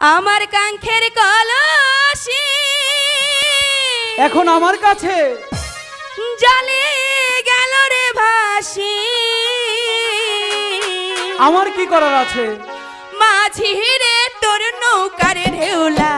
আমার কাঙ্ক্ষের কলসি। এখন আমার কাছে। জলে গেল রে ভাসি। আমার কি করার আছে? মাঝি রে তোর নৌকার ঢেউলা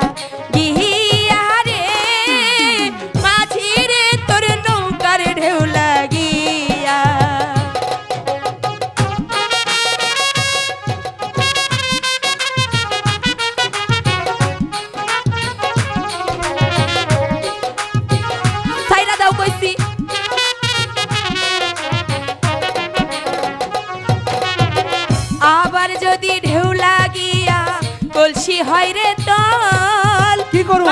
কি করব?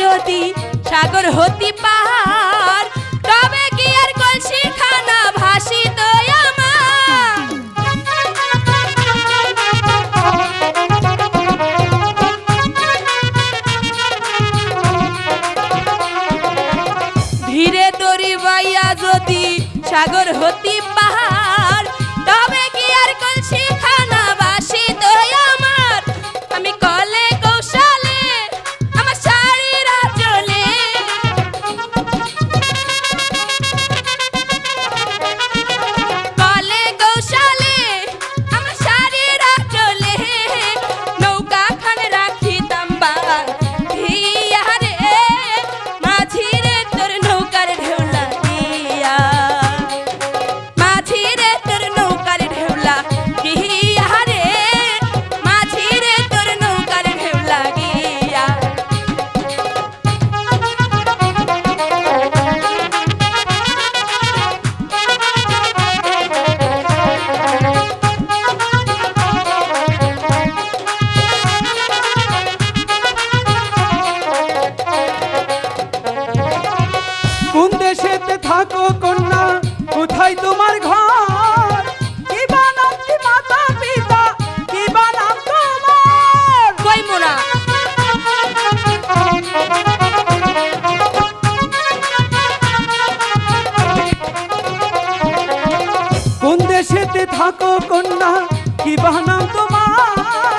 যদি সাগর হতি পাহাড়, তবে কি আর কলসি খানা ভাসি ধীরে তরি বাইয়া যদি সাগর হতি পাহাড় কোথায় তোমার ঘর। কি বা নাম কি মাতা পিতা কি বা নাম তোমার কই মোরা কোন দেশেতে থাকো কন্যা কি বা নাম তোমার